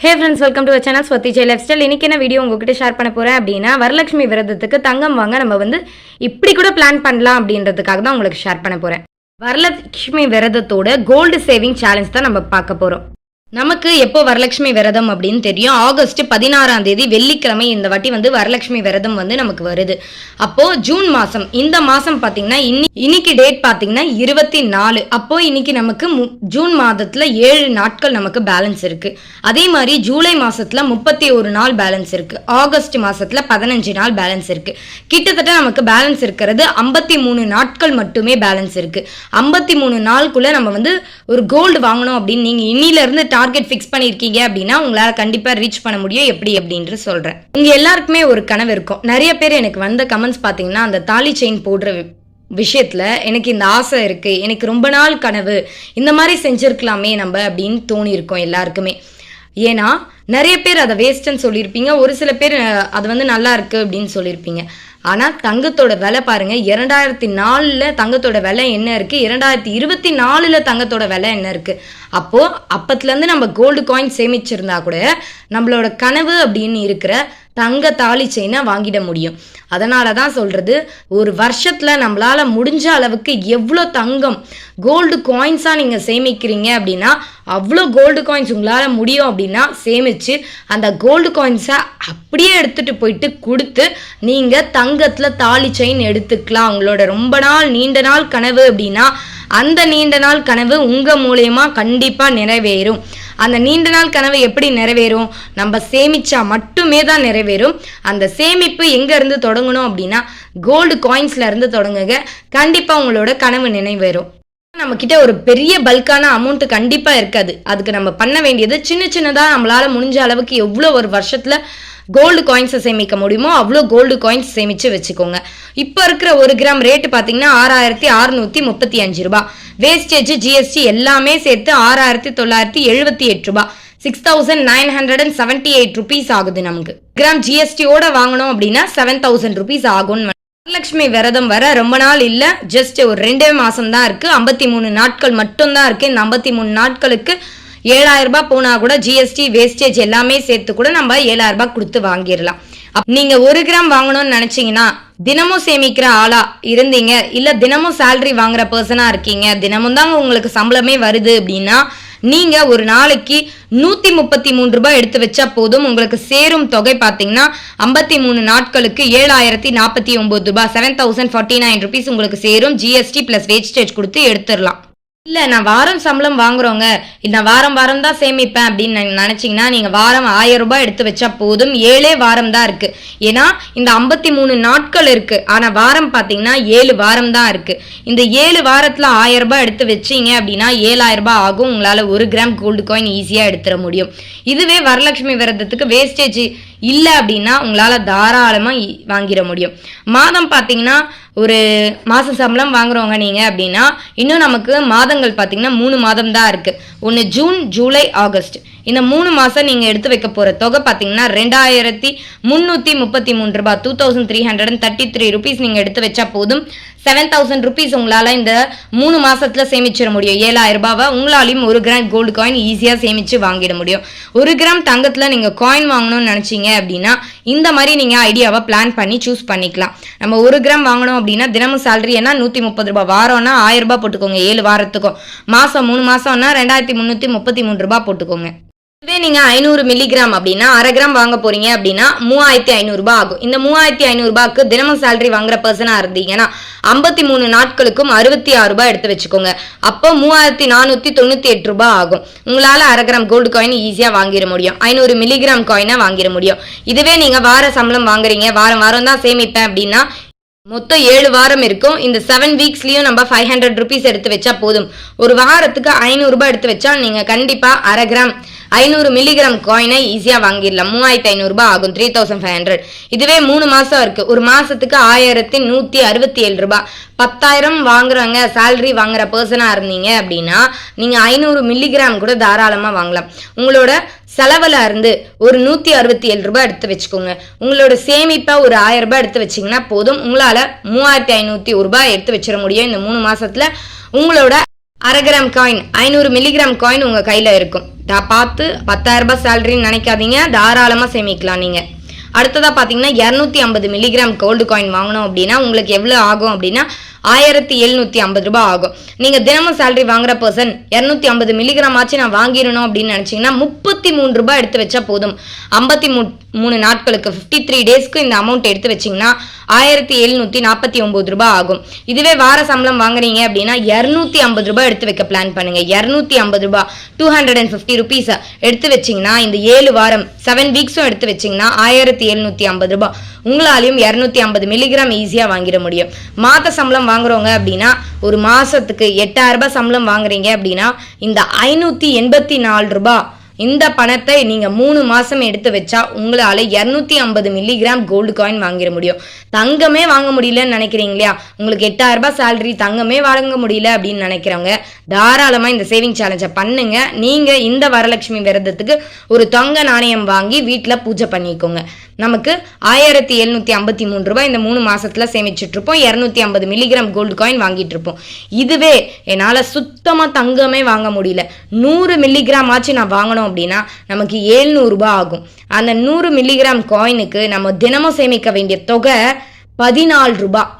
Hey friends welcome to channel Swathi Jai life style இன்னைக்கு என்ன video உங்ககிட்ட share பண்ண போகிறேன் அப்படின்னா வரலட்சுமி விரதத்துக்கு தங்கம் வாங்க நம்ம வந்து இப்படி கூட பிளான் பண்ணலாம் அப்படின்றதுக்காக தான் உங்களுக்கு ஷேர் பண்ண போகிறேன் வரலட்சுமி விரதத்தோட கோல்டு சேவிங் சேலஞ்ச் தான் நம்ம பார்க்க போகிறோம் நமக்கு எப்போ வரலட்சுமி விரதம் அப்படின்னு தெரியும்? ஆகஸ்ட் பதினாறாம் தேதி வெள்ளிக்கிழமை இந்த வாட்டி வந்து வரலட்சுமி விரதம் வந்து நமக்கு வருது. அப்போ ஜூன் மாசம் இந்த மாசம் பாத்தீங்கன்னா இன்னி- இன்னைக்கு டேட் பாத்தீங்கன்னா இருபத்தி நாலு. அப்போ இன்னைக்கு நமக்கு மு- ஜூன் மாதத்துல ஏழு நாட்கள் நமக்கு பேலன்ஸ் இருக்கு. அதே மாதிரி ஜூலை மாசத்துல முப்பத்தி ஒரு நாள் பேலன்ஸ் இருக்கு. ஆகஸ்ட் மாசத்துல பதினஞ்சு நாள் பேலன்ஸ் இருக்கு. கிட்டத்தட்ட நமக்கு பேலன்ஸ் இருக்கிறது ஐம்பத்தி மூணு நாட்கள் மட்டுமே பேலன்ஸ் இருக்கு. ஐம்பத்தி மூணு நாளுக்குள்ள நம்ம வந்து ஒரு கோல்டு வாங்கணும் அப்படின்னு நீங்க இன்னில இருந்து டார்கெட் ஃபிக்ஸ் பண்ணியிருக்கீங்க அப்படின்னா உங்களால் கண்டிப்பாக ரீச் பண்ண முடியும். எப்படி அப்படின்ட்டு சொல்கிறேன் உங்கள் எல்லாருக்குமே ஒரு கனவு இருக்கும். நிறைய பேர் எனக்கு வந்த கமெண்ட்ஸ் பார்த்தீங்கன்னா அந்த தாலி செயின் போடுற வி- எனக்கு இந்த ஆசை இருக்குது எனக்கு ரொம்ப நாள் கனவு. இந்த மாதிரி செஞ்சுருக்கலாமே நம்ம அப்படின்னு தோணியிருக்கோம் எல்லாருக்குமே. ஏன்னா நிறைய பேர் அதை வேஸ்ட்டுன்னு சொல்லியிருப்பீங்க. ஒரு சில பேர் அது வந்து நல்லா இருக்குது அப்படின்னு சொல்லியிருப்பீங்க. ஆனால் தங்கத்தோட விலை பாருங்க இரண்டாயிரத்தி நாலில் தங்கத்தோட விலை என்ன இருக்கு? இரண்டாயிரத்தி இருபத்தி நாலில் தங்கத்தோட விலை என்ன இருக்கு? அப்போ அப்பத்துலேருந்து நம்ம கோல்டு காயின் சேமிச்சிருந்தா கூட நம்மளோட கனவு அப்படின்னு இருக்கிற தங்க தாலி செயினை வாங்கிட முடியும். அதனால தான் சொல்கிறது ஒரு வருஷத்தில் நம்மளால் முடிஞ்ச அளவுக்கு எவ்வளோ தங்கம் கோல்டு காயின்ஸாக நீங்கள் சேமிக்கிறீங்க அப்படின்னா அவ்வளோ கோல்டு காயின்ஸ் உங்களால் முடியும் அப்படின்னா சேமித்து அந்த கோல்டு காயின்ஸை அப்படியே எடுத்துகிட்டு போயிட்டு கொடுத்து நீங்கள் தங்கத்தில் தாலி செயின் எடுத்துக்கலாம். உங்களோட ரொம்ப நாள் நீண்ட நாள் கனவு அப்படின்னா அந்த நீண்ட நாள் கனவு உங்கள் மூலயமா கண்டிப்பாக நிறைவேறும். அந்த நீண்ட நாள் கனவு எப்படி நிறைவேறும்? நம்ம சேமிச்சா மட்டுமே தான் நிறைவேறும். அந்த சேமிப்பு எங்க இருந்து தொடங்கணும் அப்படின்னா கோல்டு காயின்ஸ்ல இருந்து தொடங்குங்க. கண்டிப்பா உங்களோட கனவு நினைவேறும். நம்ம கிட்ட ஒரு பெரிய பல்கான அமௌண்ட் கண்டிப்பா இருக்காது. அதுக்கு நம்ம பண்ண வேண்டியது சின்ன சின்னதா நம்மளால முடிஞ்ச அளவுக்கு எவ்வளோ ஒரு வருஷத்துல கோல்டு காயின்ஸை சேமிக்க முடியுமோ அவ்வளோ கோல்டு காயின்ஸ் சேமித்து வச்சுக்கோங்க. இப்போ இருக்கிற ஒரு கிராம் ரேட்டு பார்த்தீங்கன்னா ஆறாயிரத்தி அறுநூற்றி முப்பத்தி அஞ்சு ரூபா வேஸ்டேஜ் ஜிஎஸ்டி எல்லாமே சேர்த்து ஆறாயிரத்தி தொள்ளாயிரத்தி எழுபத்தி எட்டு ரூபா six thousand nine hundred and seventy eight rupees ஆகுது நமக்கு. கிராம் ஜிஎஸ்டியோட வாங்கணும் அப்படின்னா செவன் தௌசண்ட் ருபீஸ் ஆகும்னு வரலட்சுமி விரதம் வர ரொம்ப நாள் இல்ல. ஜஸ்ட் ஒரு ரெண்டே மாசம் தான் இருக்கு. ஐம்பத்தி மூணு நாட்கள் மட்டும் தான் இருக்கு. இந்த ஐம்பத்தி மூணு நாட்களுக்கு ஏழாயிரம் ரூபாய் போனா கூட ஜிஎஸ்டி வேஸ்டேஜ் எல்லாமே சேர்த்து கூட நம்ம ஏழாயிரம் ரூபாய் கொடுத்து வாங்கிடலாம். அப்- நீங்க ஒரு கிராம் வாங்கணும்னு நினைச்சீங்கன்னா தினமும் சேமிக்கிற ஆளா இருந்தீங்க இல்ல தினமும் சேலரி வாங்குற பர்சனா இருக்கீங்க தினமும் தாங்க உங்களுக்கு சம்பளமே வருது அப்படின்னா நீங்க ஒரு நாளைக்கு நூத்தி முப்பத்தி மூணு ரூபாய் எடுத்து வச்சா போதும் உங்களுக்கு சேரும் தொகை பாத்தீங்கன்னா ஐம்பத்தி மூணு நாட்களுக்கு ஏழாயிரத்தி நாற்பத்தி ஒன்பது ரூபாய் seven thousand forty nine rupees உங்களுக்கு சேரும் ஜிஎஸ்டி பிளஸ் வேஸ்டேஜ் கொடுத்து எடுத்துடலாம். இல்ல நான் வாரம் சம்பளம் வாங்குறோங்க. நான் வாரம் வாரம் தான் சேமிப்பேன் அப்படின்னு நினச்சிங்கன்னா நினைச்சீங்கன்னா நீங்க வாரம் ஆயிரம் ரூபாய் எடுத்து வச்சா போதும். ஏழே வாரம் தான் இருக்கு. ஏன்னா இந்த ஐம்பத்தி மூணு நாட்கள் இருக்கு. ஆனா வாரம் பாத்தீங்கன்னா ஏழு வாரம் தான் இருக்கு. இந்த ஏழு வாரத்துல ஆயிரம் ரூபாய் எடுத்து வச்சீங்க அப்படின்னா ஏழாயிரம் ரூபாய் ஆகும். உங்களால ஒரு கிராம் கோல்டு காயின் ஈஸியா எடுத்துட முடியும். இதுவே வரலட்சுமி விரதத்துக்கு வேஸ்டேஜ் இல்லை அப்படின்னா உங்களால் தாராளமாக இ- வாங்கிட முடியும். மாதம் பார்த்தீங்கன்னா ஒரு மாத சம்பளம் வாங்குறவங்க நீங்கள் அப்படின்னா இன்னும் நமக்கு மாதங்கள் பார்த்தீங்கன்னா மூணு மாதம் தான் இருக்குது ஒன்று ஜூன் ஜூலை ஆகஸ்ட். இந்த மூணு மாதம் நீங்கள் எடுத்து வைக்க போகிற தொகை பார்த்தீங்கன்னா ரெண்டாயிரத்தி முந்நூற்றி முப்பத்தி மூணு ரூபா two thousand three hundred and thirty three rupees நீங்கள் எடுத்து வச்சா போதும். செவன் தௌசண்ட் ருபீஸ் உங்களால் இந்த மூணு மாதத்தில் சேமிச்சிட முடியும். ஏழாயிரம் ரூபாவை உங்களாலையும் ஒரு கிராம் கோல்டு காயின் ஈஸியாக சேமித்து வாங்கிட முடியும். ஒரு கிராம் தங்கத்தில் நீங்கள் காயின் வாங்கணும்னு நினச்சிங்க அப்படின்னா இந்த மாதிரி நீங்க ஐடியாவை பிளான் பண்ணி சூஸ் பண்ணிக்கலாம். நம்ம ஒரு கிராம் வாங்கணும் அப்படின்னா தினமும் சேலரி என்ன? நூத்தி முப்பது ரூபாய். வாரம்னா ஆயிரம் ரூபாய் போட்டுக்கோங்க ஏழு வாரத்துக்கும். மாசம் மூணு மாசம்னா ரெண்டாயிரத்தி முந்நூத்தி முப்பத்தி மூணு ரூபாய் போட்டுக்கோங்க. இதுவே நீங்க ஐநூறு மில்லிகிராம் அப்படின்னா அரை கிராம் வாங்க போறீங்க அப்படின்னா மூவாயிரத்தி ஐநூறு ஆகும். இந்த மூவாயிரத்தி ஐநூறு தினமும் சேலரி வாங்குற பர்சனா இருந்தீங்கன்னா ஐம்பத்தி மூணு நாட்களுக்கும் அறுபத்தி ஆறு ரூபாய் எடுத்து வச்சுக்கோங்க. அப்போ மூவாயிரத்தி நானூத்தி தொண்ணூத்தி எட்டு ரூபாய் ஆகும். உங்களால அரை கிராம் கோல்டு காயின் ஈஸியா வாங்கிட முடியும். ஐநூறு மில்லிகிராம் காயினாக வாங்கிட முடியும். இதுவே நீங்க வார சம்பளம் வாங்குறீங்க. வாரம் வாரம் தான் சேமிப்பேன் அப்படின்னா மொத்தம் ஏழு வாரம் இருக்கும். இந்த செவன் வீக்ஸ்லயும் நம்ம ஃபைவ் ஹண்ட்ரட் ருபீஸ் எடுத்து வச்சா போதும். ஒரு வாரத்துக்கு ஐநூறு ரூபாய் எடுத்து வச்சா நீங்க கண்டிப்பா அரை கிராம் ஐநூறு மில்லிகிராம் காயினை ஈஸியாக வாங்கிடலாம். மூவாயிரத்தி ஐநூறுரூபா ஆகும். த்ரீ தௌசண்ட் ஃபைவ் ஹண்ட்ரட் இதுவே மூணு மாதம் இருக்குது ஒரு மாதத்துக்கு ஆயிரத்தி நூற்றி அறுபத்தி ஏழு ரூபா பத்தாயிரம் வாங்குறவங்க சேலரி வாங்குற பர்சனாக இருந்தீங்க அப்படின்னா நீங்கள் ஐநூறு மில்லிகிராம் கூட தாராளமாக வாங்கலாம். உங்களோட செலவில் இருந்து ஒரு நூற்றி அறுபத்தி ஏழு ரூபாய் எடுத்து வச்சுக்கோங்க. உங்களோட சேமிப்பாக ஒரு ஆயிரம் ரூபாய் எடுத்து வச்சீங்கன்னா போதும். உங்களால் மூவாயிரத்தி ஐநூற்றி ஒரு ரூபாய் எடுத்து வச்சிட முடியும். இந்த மூணு மாதத்தில் உங்களோட அரை கிராம் காயின் ஐநூறு மில்லிகிராம் காயின் உங்கள் கையில் இருக்கும். நான் பார்த்து பத்தாயிரம் ரூபாய் சேலரின்னு நினைக்காதீங்க. தாராளமாக சேமிக்கலாம் நீங்கள் அடுத்ததாக பார்த்தீங்கன்னா இரநூத்தி ஐம்பது மில்லிகிராம் கோல்டு காயின் வாங்கினோம் அப்படின்னா உங்களுக்கு எவ்வளோ ஆகும் அப்படின்னா ஆயிரத்தி எழுநூற்றி ஐம்பது ரூபாய் ஆகும். நீங்கள் தினமும் சேலரி வாங்குற பர்சன் இரநூத்தி ஐம்பது மில்லிகிராம் ஆச்சு நான் வாங்கிடணும் அப்படின்னு நினச்சிங்கன்னா முப்பத்தி மூணு ரூபாய் எடுத்து வச்சா போதும். ஐம்பத்தி மூ மூணு நாட்களுக்கு ஃபிஃப்டி த்ரீ டேஸ்க்கு இந்த அமௌண்ட் எடுத்து வச்சிங்கன்னா ஆயிரத்தி எழுநூற்றி நாற்பத்தி ஒம்பது ரூபாய் ஆகும். இதுவே வார சம்பளம் வாங்குறீங்க அப்படின்னா இரநூத்தி ஐம்பது ரூபாய் எடுத்து வைக்க பிளான் பண்ணுங்க. இரநூத்தி ஐம்பது ரூபாய் two hundred and fifty rupees எடுத்து வச்சிங்கன்னா இந்த ஏழு வாரம் செவன் வீக்ஸும் எடுத்து வச்சிங்கன்னா ஆயிரத்தி எழுநூற்றி ஐம்பது ரூபாய். உங்களாலையும் இரநூத்தி ஐம்பது மில்லிகிராம் ஈஸியாக வாங்கிட முடியும். மாத சம்பளம் வாங்குறவங்க அப்படின்னா ஒரு மாதத்துக்கு எட்டாயிரம் ரூபாய் சம்பளம் வாங்குறீங்க அப்படின்னா இந்த ஐநூற்றி எண்பத்தி நாலு ரூபாய் இந்த பணத்தை நீங்கள் மூணு மாதம் எடுத்து வச்சா உங்களால் இரநூத்தி ஐம்பது மில்லிகிராம் கோல்டு காயின் வாங்கிட முடியும். தங்கமே வாங்க முடியலன்னு நினைக்கிறீங்க இல்லையா? உங்களுக்கு எட்டாயிரம் ரூபாய் சேலரி தங்கமே வாங்க முடியல அப்படின்னு நினைக்கிறவங்க தாராளமாக இந்த சேவிங் சேலஞ்சை பண்ணுங்க. நீங்கள் இந்த வரலட்சுமி விரதத்துக்கு ஒரு தங்க நாணயம் வாங்கி வீட்டில் பூஜை பண்ணிக்கோங்க. நமக்கு ஆயிரத்தி எழுநூற்றி ஐம்பத்தி மூணு ரூபாய் இந்த மூணு மாசத்துல சேமிச்சுட்டு இருப்போம். இரநூத்தி ஐம்பது மில்லிகிராம் கோல்டு காயின் வாங்கிட்டு இருப்போம். இதுவே என்னால் சுத்தமாக தங்கமே வாங்க முடியல. நூறு மில்லிகிராம் ஆச்சு நான் வாங்கணும் அப்படின்னா நமக்கு ஏழ்நூறுபா ஆகும். அந்த நூறு மில்லிகிராம் காயினுக்கு நம்ம தினமும் சேமிக்க வேண்டிய தொகை பதினாலு ரூபாய்.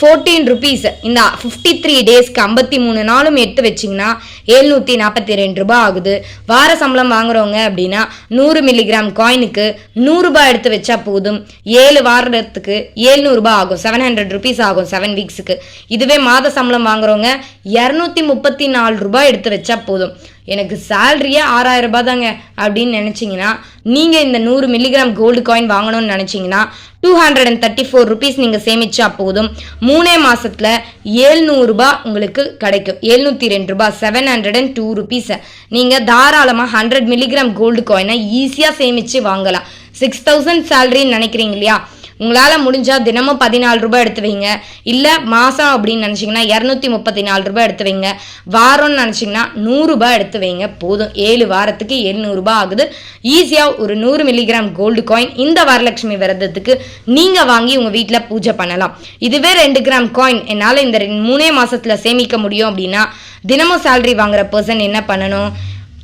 ஃபோர்டீன் ருபீஸ் இந்த ஃபிஃப்டி த்ரீ டேஸ்க்கு ஐம்பத்தி மூணு நாளும் எடுத்து வச்சிங்கன்னா ஏழ்நூற்றி நாற்பத்தி ரெண்டு ரூபா ஆகுது. வார சம்பளம் வாங்குறவங்க அப்படின்னா நூறு மில்லிகிராம் காயினுக்கு நூறுரூபா எடுத்து வச்சா போதும். ஏழு வாரத்துக்கு ஏழ்நூறுபா ஆகும். செவன் ஹண்ட்ரட் ருபீஸ் ஆகும் செவன் வீக்ஸுக்கு இதுவே மாத சம்பளம் வாங்குறவங்க இரநூத்தி முப்பத்தி நாலு ரூபாய் எடுத்து வச்சா போதும். எனக்கு சேலரியே ஆறாயிரம் ரூபாய் தாங்க அப்படின்னு நினச்சிங்கன்னா நீங்கள் இந்த நூறு மில்லிகிராம் கோல்டு காயின் வாங்கணும்னு நினச்சிங்கன்னா two hundred and thirty four rupees நீங்கள் சேமிச்சா போதும். மூணே மாதத்தில் ஏழ்நூறுபா உங்களுக்கு கிடைக்கும். எழுநூற்றி ரெண்டு ரூபா செவன் ஹண்ட்ரட் அண்ட் டூ ருபீஸை நீங்கள் தாராளமாக ஹண்ட்ரட் மில்லிகிராம் கோல்டு காயினை ஈஸியாக சேமித்து வாங்கலாம். சிக்ஸ் தௌசண்ட் சேலரின்னு நினைக்கிறீங்க இல்லையா? உங்களால் முடிஞ்சால் தினமும் பதினாலு ரூபாய் எடுத்து வைங்க. இல்லை மாதம் அப்படின்னு நினச்சிங்கன்னா இரநூத்தி முப்பத்தி நாலு ரூபாய் எடுத்து வைங்க. வாரம்னு நினச்சிங்கன்னா நூறுரூபா எடுத்து வைங்க. போதும். ஏழு வாரத்துக்கு எழுநூறுபா ஆகுது. ஈஸியாக ஒரு நூறு மில்லிகிராம் கோல்டு காயின் இந்த வரலட்சுமி விரதத்துக்கு நீங்கள் வாங்கி உங்கள் வீட்டில் பூஜை பண்ணலாம். இதுவே ரெண்டு கிராம் காயின் என்னால் இந்த ரெண்டு மூணே மாதத்தில் சேமிக்க முடியும் அப்படின்னா தினமும் சேலரி வாங்குற பர்சன் என்ன பண்ணணும்?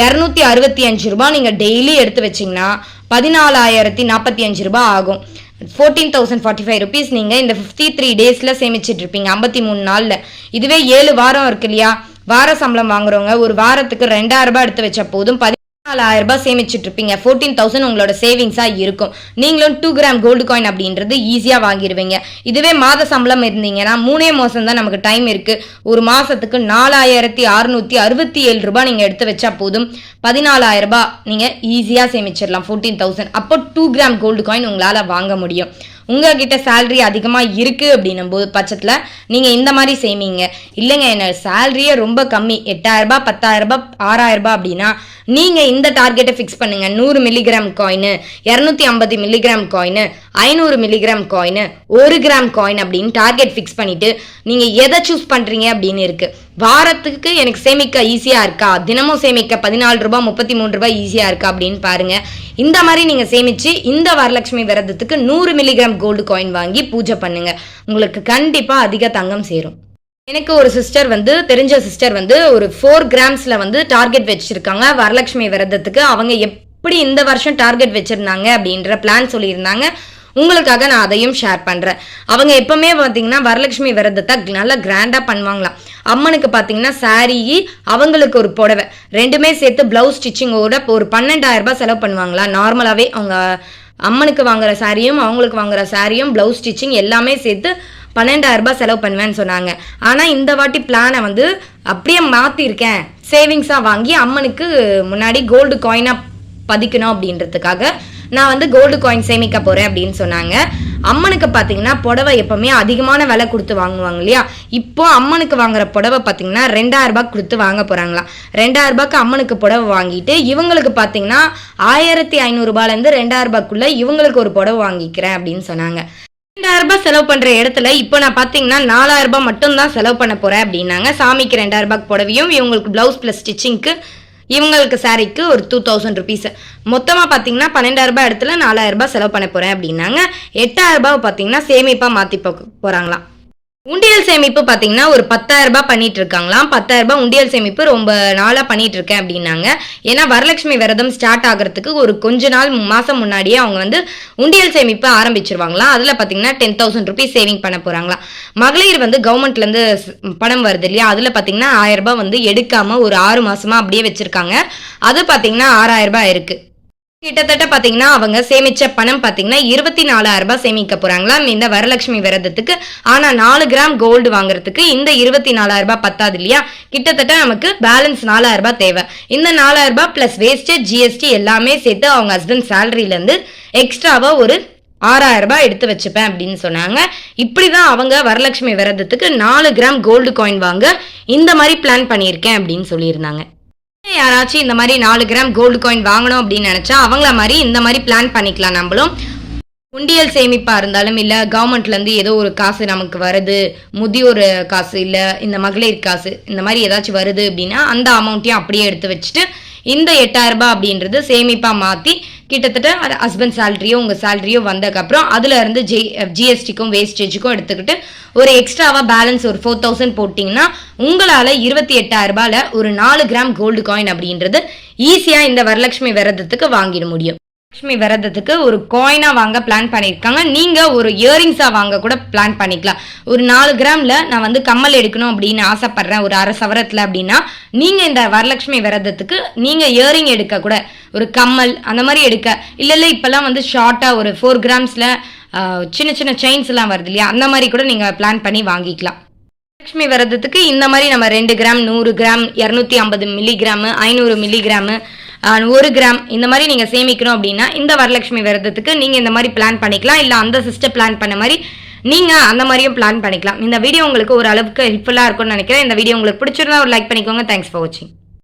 இரநூத்தி அறுபத்தி அஞ்சு ரூபாய் நீங்கள் டெய்லி எடுத்து வச்சிங்கன்னா பதினாலாயிரத்தி நாற்பத்தி அஞ்சு ரூபாய் ஆகும். Fourteen thousand forty five rupees நீங்கள் இந்த ஃபிஃப்டி த்ரீ டேஸில் சேமிச்சிட்டு இருப்பீங்க ஐம்பத்தி மூணு நாளில். இதுவே ஏழு வாரம் இருக்கு இல்லையா? வார சம்பளம் வாங்குறவங்க ஒரு வாரத்துக்கு ரெண்டாயிரம் ரூபாய் எடுத்து வச்ச போதும். நாலாயிரம் ரூபாய் சேமிச்சிட்டு இருப்பீங்க ஃபோர்டீன் தௌசண்ட் உங்களோட சேவிங்ஸாக இருக்கும். நீங்களும் டூ கிராம் கோல்டு காயின் அப்படின்றது ஈஸியாக வாங்கிடுவீங்க இதுவே மாத சம்பளம் இருந்தீங்கன்னா மூணே மாதம் தான் நமக்கு டைம் இருக்குது ஒரு மாதத்துக்கு நாலாயிரத்தி அறுநூத்தி அறுபத்தி ஏழு ரூபாய் நீங்கள் எடுத்து வச்சா போதும். பதினாலாயிரம் ரூபாய் நீங்கள் ஈஸியாக சேமிச்சிடலாம் ஃபோர்டீன் தௌசண்ட் அப்போ டூ கிராம் கோல்டு காயின் உங்களால் வாங்க முடியும். உங்ககிட்ட சேல்ரி அதிகமாக இருக்குது அப்படின்னும் போது பட்சத்தில் நீங்கள் இந்த மாதிரி செய்வீங்க. இல்லைங்க என்ன சேல்ரியே ரொம்ப கம்மி. எட்டாயிரரூபா பத்தாயிரரூபா ஆறாயிரரூபா அப்படின்னா நீங்கள் இந்த டார்கெட்டை ஃபிக்ஸ் பண்ணுங்கள் நூறு மில்லிகிராம் காயின் இரநூத்தி ஐம்பது மில்லிகிராம் காயின் ஐநூறு மில்லிகிராம் காயின் ஒரு கிராம் காயின் அப்படின்னு டார்கெட் ஃபிக்ஸ் பண்ணிவிட்டு நீங்கள் எதை சூஸ் பண்ணுறீங்க அப்படின்னு இருக்குது வாரத்துக்கு எனக்கு சேமிக்க ஈஸியாக இருக்கா? தினமும் சேமிக்க பதினாலு ரூபாய் முப்பத்தி மூணு ரூபாய் ஈஸியாக இருக்கா அப்படின்னு பாருங்கள் இந்த மாதிரி நீங்கள் சேமித்து இந்த வரலட்சுமி விரதத்துக்கு நூறு மில்லிகிராம் கோல்டு காயின் வாங்கி பூஜை பண்ணுங்க. உங்களுக்கு கண்டிப்பாக அதிக தங்கம் சேரும். எனக்கு ஒரு சிஸ்டர் வந்து தெரிஞ்ச சிஸ்டர் வந்து ஒரு ஃபோர் கிராம்ஸில் வந்து டார்கெட் வச்சுருக்காங்க. வரலட்சுமி விரதத்துக்கு. அவங்க எப்படி இந்த வருஷம் டார்கெட் வச்சுருந்தாங்க அப்படின்ற பிளான் சொல்லியிருந்தாங்க. உங்களுக்காக நான் அதையும் ஷேர் பண்ணுறேன் அவங்க எப்பவுமே பார்த்தீங்கன்னா வரலட்சுமி விரதத்தை நல்லா கிராண்டாக பண்ணுவாங்களாம். அம்மனுக்கு பார்த்தீங்கன்னா saree அவங்களுக்கு ஒரு புடவை. ரெண்டுமே சேர்த்து ப்ளவுஸ் ஸ்டிச்சிங்கோட ஒரு பன்னெண்டாயிரம் ரூபாய் செலவு பண்ணுவாங்களா? நார்மலாகவே அவங்க அம்மனுக்கு வாங்குற சாரியும் அவங்களுக்கு வாங்குற சாரியும் ப்ளவுஸ் ஸ்டிச்சிங் எல்லாமே சேர்த்து பன்னெண்டாயிரம் ரூபாய் செலவு பண்ணுவேன்னு சொன்னாங்க. ஆனால் இந்த வாட்டி பிளானை வந்து அப்படியே மாற்றிருக்கேன் சேவிங்ஸாக வாங்கி அம்மனுக்கு முன்னாடி கோல்டு காயினாக பதிக்கணும் அப்படின்றதுக்காக நான் வந்து கோல்டு காயின் சேமிக்க போகிறேன் அப்படின்னு சொன்னாங்க. அம்மனுக்கு பார்த்தீங்கன்னா புடவை எப்பவுமே அதிகமான விலை கொடுத்து வாங்குவாங்க இல்லையா? இப்போ அம்மனுக்கு வாங்குற புடவை பார்த்தீங்கன்னா ரெண்டாயிரம் ரூபாய் கொடுத்து வாங்க போகிறாங்களாம் ரெண்டாயிரம் ரூபாய்க்கு அம்மனுக்கு புடவை வாங்கிட்டு இவங்களுக்கு பார்த்தீங்கன்னா ஆயிரத்தி ஐநூறுரூபாலேருந்து ரெண்டாயிரம் ரூபாய்க்குள்ள இவங்களுக்கு ஒரு புடவை வாங்கிக்கிறேன் அப்படின்னு சொன்னாங்க. ரெண்டாயிரம் ரூபாய் செலவு பண்ற இடத்துல இப்போ நான் பாத்தீங்கன்னா நாலாயிரம் ரூபாய் மட்டும் தான் செலவு பண்ண போறேன் அப்படின்னாங்க. சாமிக்கு ரெண்டாயிரம் ரூபாய்க்கு புடவையும் இவங்களுக்கு பிளவுஸ் பிளஸ் ஸ்டிச்சிங்க்கு இவங்களுக்கு சாரீக்கு ஒரு டூ தௌசண்ட் ருபீஸ் மொத்தமாக பார்த்தீங்கன்னா பன்னெண்டாயிரரூபா இடத்துல நாலாயிரம் ரூபாய் செலவு பண்ண போகிறேன் அப்படின்னாங்க. எட்டாயிரரூபாவை பார்த்தீங்கன்னா சேமிப்பாக மாற்றி போ போகிறாங்களாம் உண்டியல் சேமிப்பு பார்த்தீங்கன்னா ஒரு பத்தாயிரம் ரூபாய் பண்ணிட்டு இருக்காங்களாம் பத்தாயிரம் ரூபாய் உண்டியல் சேமிப்பு ரொம்ப நாளாக பண்ணிட்டு இருக்கேன் அப்படின்னாங்க. ஏன்னா வரலட்சுமி விரதம் ஸ்டார்ட் ஆகிறதுக்கு ஒரு கொஞ்ச நாள் மாதம் முன்னாடியே அவங்க வந்து உண்டியல் சேமிப்பு ஆரம்பிச்சிருவாங்களாம். அதில் பார்த்தீங்கன்னா டென் தௌசண்ட் ருபீஸ் சேவிங் பண்ண போகிறாங்களாம் மகளிர் வந்து கவர்மெண்ட்லேருந்து பணம் வருது இல்லையா? அதில் பார்த்தீங்கன்னா ஆயிரம் ரூபாய் வந்து எடுக்காமல் ஒரு ஆறு மாசமா அப்படியே வச்சிருக்காங்க. அது பார்த்தீங்கன்னா ஆறாயிரம் ரூபாய் இருக்குது கிட்டத்தட்ட பாத்தீங்கன்னா அவங்க சேமிச்ச பணம் பாத்தீங்கன்னா இருபத்தி நாலாயிரம் ரூபாய் சேமிக்க போறாங்களாம். இந்த வரலட்சுமி விரதத்துக்கு. ஆனா நாலு கிராம் கோல்டு வாங்குறதுக்கு இந்த இருபத்தி நாலாயிரம் ரூபாய் பத்தாது இல்லையா? கிட்டத்தட்ட நமக்கு பேலன்ஸ் நாலாயிரம் ரூபாய் தேவை. இந்த நாலாயிரம் ரூபாய் பிளஸ் வேஸ்டேஜ் ஜிஎஸ்டி எல்லாமே சேர்த்து அவங்க ஹஸ்பண்ட் சேலரியில இருந்து எக்ஸ்ட்ராவா ஒரு ஆறாயிரம் ரூபாய் எடுத்து வச்சுப்பேன் அப்படின்னு சொன்னாங்க. இப்படிதான் அவங்க வரலட்சுமி விரதத்துக்கு நாலு கிராம் கோல்டு காயின் வாங்க இந்த மாதிரி பிளான் பண்ணியிருக்கேன் அப்படின்னு சொல்லியிருந்தாங்க. யாராச்சும் இந்த மாதிரி நாலு கிராம் கோல்டு காயின் வாங்கணும் அப்படின்னு நினைச்சா அவங்கள மாதிரி இந்த மாதிரி பிளான் பண்ணிக்கலாம் நம்மளும். உண்டியல் சேமிப்பா இருந்தாலும் இல்ல கவர்மெண்ட்லேருந்து ஏதோ ஒரு காசு நமக்கு வருது முதியோர் காசு இல்ல இந்த மகளிர் காசு இந்த மாதிரி ஏதாச்சும் வருது அப்படின்னா அந்த அமௌண்ட்டையும் அப்படியே எடுத்து வச்சுட்டு இந்த எட்டாயிரம் ரூபாய் அப்படின்றது சேமிப்பா மாத்தி கிட்டத்தட்ட ஹஸ்பண்ட் சேலரியோ உங்கள் சேலரியோ வந்ததுக்கப்புறம் அதுல இருந்து ஜே ஜிஎஸ்டிக்கும் வேஸ்டேஜுக்கும் எடுத்துக்கிட்டு ஒரு எக்ஸ்ட்ராவாக பேலன்ஸ் ஒரு ஃபோர் தௌசண்ட் போட்டிங்கன்னா உங்களால் இருபத்தி எட்டாயிரம் ரூபாயில ஒரு நாலு கிராம் கோல்டு காயின் அப்படின்றது ஈஸியாக இந்த வரலட்சுமி விரதத்துக்கு வாங்கிட முடியும். லட்சுமி விரதத்துக்கு ஒரு காயினாக வாங்க பிளான் பண்ணியிருக்காங்க. நீங்கள் ஒரு இயரிங்ஸாக வாங்க கூட பிளான் பண்ணிக்கலாம். ஒரு நாலு கிராமில் நான் வந்து கம்மல் எடுக்கணும் அப்படின்னு ஆசைப்பட்றேன். ஒரு அரை சவரத்தில் அப்படின்னா நீங்கள் இந்த வரலட்சுமி விரதத்துக்கு நீங்கள் இயரிங் எடுக்க கூட ஒரு கம்மல் அந்த மாதிரி எடுக்க. இல்லை இல்லை இப்போல்லாம் வந்து ஷார்ட்டாக ஒரு ஃபோர் கிராம்ஸில் சின்ன சின்ன செயின்ஸ் எல்லாம் வருது இல்லையா? அந்த மாதிரி கூட நீங்கள் பிளான் பண்ணி வாங்கிக்கலாம். லட்சுமி விரதத்துக்கு இந்த மாதிரி நம்ம ரெண்டு கிராம் நூறு கிராம் இரநூத்தி ஐம்பது மில்லிகிராமு ஐநூறு மில்லிகிராமு ஒரு கிராம் இந்த மாதிரி நீங்கள் சேமிக்கணும் அப்படின்னா இந்த வரலட்சுமி விரதத்துக்கு நீங்கள் இந்த மாதிரி பிளான் பண்ணிக்கலாம். இல்லை அந்த சிஸ்டர் பிளான் பண்ண மாதிரி நீங்கள் அந்த மாதிரியும் பிளான் பண்ணிக்கலாம். இந்த வீடியோ உங்களுக்கு ஒரு அளவுக்கு ஹெல்ப்ஃபுல்லாக இருக்கும்னு நினைக்கிறேன். இந்த வீடியோ உங்களுக்கு பிடிச்சிருந்தா ஒரு லைக் பண்ணிக்கோங்க. தேங்க்ஸ் ஃபார் வாட்சிங்